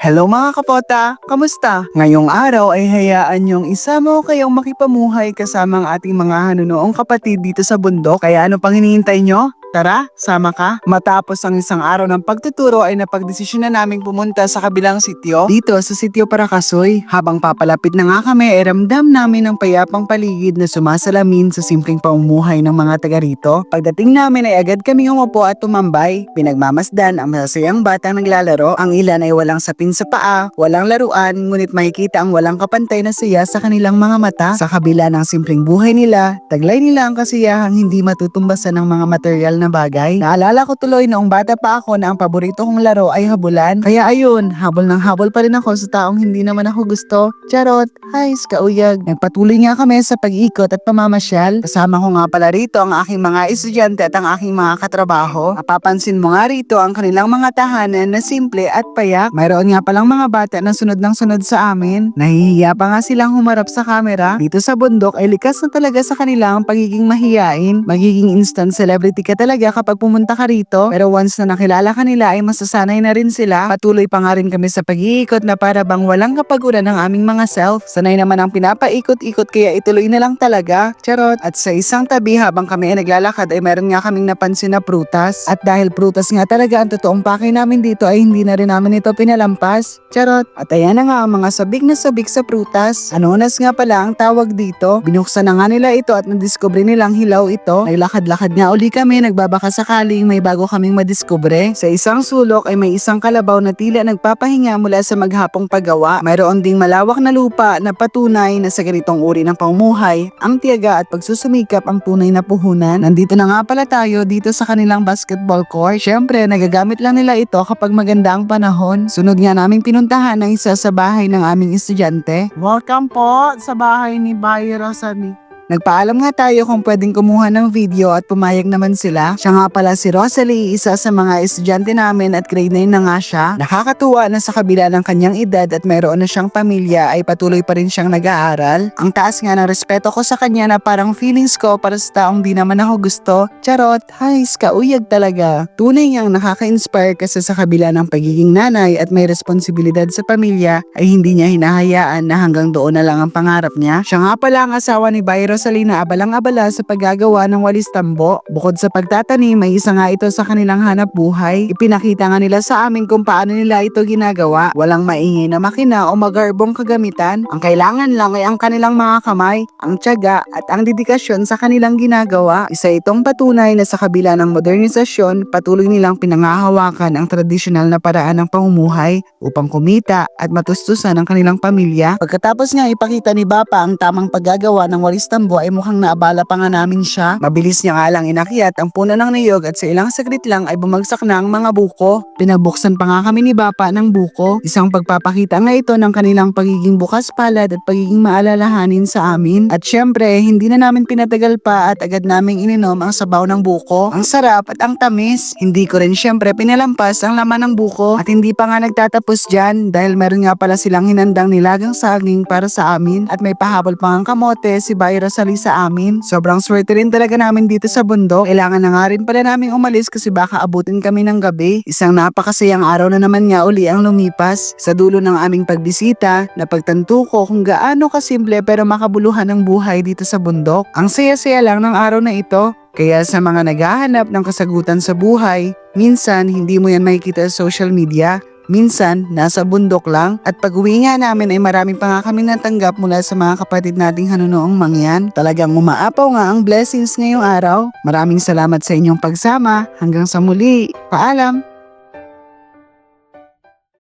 Hello mga kapota! Kamusta? Ngayong araw ay hayaan niyong isa mo kayong makipamuhay kasama ang ating mga hanunoong kapatid dito sa bundok. Kaya ano pang hinihintay nyo? Tara, sama ka. Matapos ang isang araw ng pagtuturo ay napagdesisyon na naming pumunta sa kabilang sityo. Dito sa sityo Parakasoy. Habang papalapit na nga kami ay ramdam namin ang payapang paligid na sumasalamin sa simpleng pamumuhay ng mga taga rito. Pagdating namin ay agad kami umupo at tumambay. Pinagmamasdan ang masasayang batang naglalaro. Ang ilan ay walang sapin sa paa, walang laruan, ngunit makikita ang walang kapantay na saya sa kanilang mga mata. Sa kabila ng simpleng buhay nila, taglay nila ang kasiyahang hindi matutumbasan ng mga material na bagay. Naalala ko tuloy noong bata pa ako na ang paborito kong laro ay habulan. Kaya ayun, habol ng habol pa rin ako sa taong hindi naman ako gusto. Charot, hi, kauyag. Nagpatuloy nga kami sa pag-ikot at pamamasyal. Kasama ko nga pala rito ang aking mga estudyante at ang aking mga katrabaho. Mapapansin mo nga rito ang kanilang mga tahanan na simple at payak. Mayroon nga palang mga bata na sunod ng sunod sa amin. Nahihiya pa nga silang humarap sa camera. Dito sa bundok ay likas na talaga sa kanilang pagiging mahiyain. Magiging instant celebrity ka talaga kapag pumunta ka rito. Pero once na nakilala ka nila ay masasanay na rin sila. Patuloy pa nga rin kami sa pag-iikot na para bang walang kapaguran ng aming mga self. Sanay naman ang pinapaikot-ikot kaya ituloy na lang talaga. Charot. At sa isang tabi habang kami ay naglalakad ay meron nga kaming napansin na prutas. At dahil prutas nga talaga ang totoong pakay namin dito ay hindi na rin namin ito pinalampas. Charot. At ayan na nga ang mga sabik na sabik sa prutas. Anonas nga pala ang tawag dito. Binuksan na nga nila ito at nadiscover nilang hilaw ito. Naglakad-lakad nga uli kami, nagbabaka sakaling may bago kaming madiskubre. Sa isang sulok ay may isang kalabaw na tila nagpapahinga mula sa maghapong paggawa. Mayroon ding malawak na lupa na patunay na sa ganitong uri ng pamumuhay, ang tiyaga at pagsusumikap ang tunay na puhunan. Nandito na nga pala tayo dito sa kanilang basketball court. Syempre, nagagamit lang nila ito kapag maganda ang panahon. Sunod nga naming pinuntahan ng isa sa bahay ng aming estudyante. Welcome po sa bahay ni Bayi Rosani. Nagpaalam nga tayo kung pwedeng kumuha ng video at pumayag naman sila. Siya nga pala si Rosalie, isa sa mga estudyante namin at grade 9 na nga siya. Nakakatuwa na sa kabila ng kanyang edad at mayroon na siyang pamilya ay patuloy pa rin siyang nag-aaral. Ang taas nga ng respeto ko sa kanya na parang feelings ko para sa taong di naman ako gusto. Charot, hays, kauyag talaga. Tunay niyang nakaka-inspire kasi sa kabila ng pagiging nanay at may responsibilidad sa pamilya ay hindi niya hinahayaan na hanggang doon na lang ang pangarap niya. Siya nga pala ang asawa ni Byron Rosalina abalang-abala sa paggagawa ng walis tambo. Bukod sa pagtatanim, may isa nga ito sa kanilang hanap buhay. Ipinakita nga nila sa amin kung paano nila ito ginagawa. Walang maingay na makina o magarbong kagamitan. Ang kailangan lang ay ang kanilang mga kamay, ang tiyaga at ang dedikasyon sa kanilang ginagawa. Isa itong patunay na sa kabila ng modernisasyon, patuloy nilang pinangahawakan ang tradisyonal na paraan ng pamumuhay upang kumita at matustusan ang kanilang pamilya. Pagkatapos nga ipakita ni Bapa ang tamang paggagawa ng walis tambo ay mukhang naabala pa nga namin siya. Mabilis niya nga lang inakyat ang puno ng niyog at sa ilang saglit lang ay bumagsak na ang mga buko. Pinabuksan pa nga kami ni Bapa ng buko. Isang pagpapakita nga ito ng kanilang pagiging bukas palad at pagiging maalalahanin sa amin. At syempre, hindi na namin pinatagal pa at agad naming ininom ang sabaw ng buko. Ang sarap at ang tamis. Hindi ko rin syempre pinalampas ang laman ng buko at hindi pa nga nagtatapos dyan dahil meron nga pala silang hinandang nilagang saging para sa amin at may pahabol pa ang kamote si Bayra Rosalie sa amin. Sobrang swerte rin talaga namin dito sa bundok. Kailangan na nga rin pala namin umalis kasi baka abutin kami ng gabi. Isang napakasayang araw na naman nga uli ang lumipas. Sa dulo ng aming pagbisita, napagtanto ko kung gaano kasimple pero makabuluhan ng buhay dito sa bundok. Ang saya-saya lang ng araw na ito. Kaya sa mga naghahanap ng kasagutan sa buhay, minsan hindi mo yan makikita sa social media, Minsan, nasa bundok lang at pag uwi nga namin ay marami pa nga kami natanggap mula sa mga kapatid nating hanunoong mangyan. Talagang umaapaw nga ang blessings ngayong araw. Maraming salamat sa inyong pagsama. Hanggang sa muli. Paalam!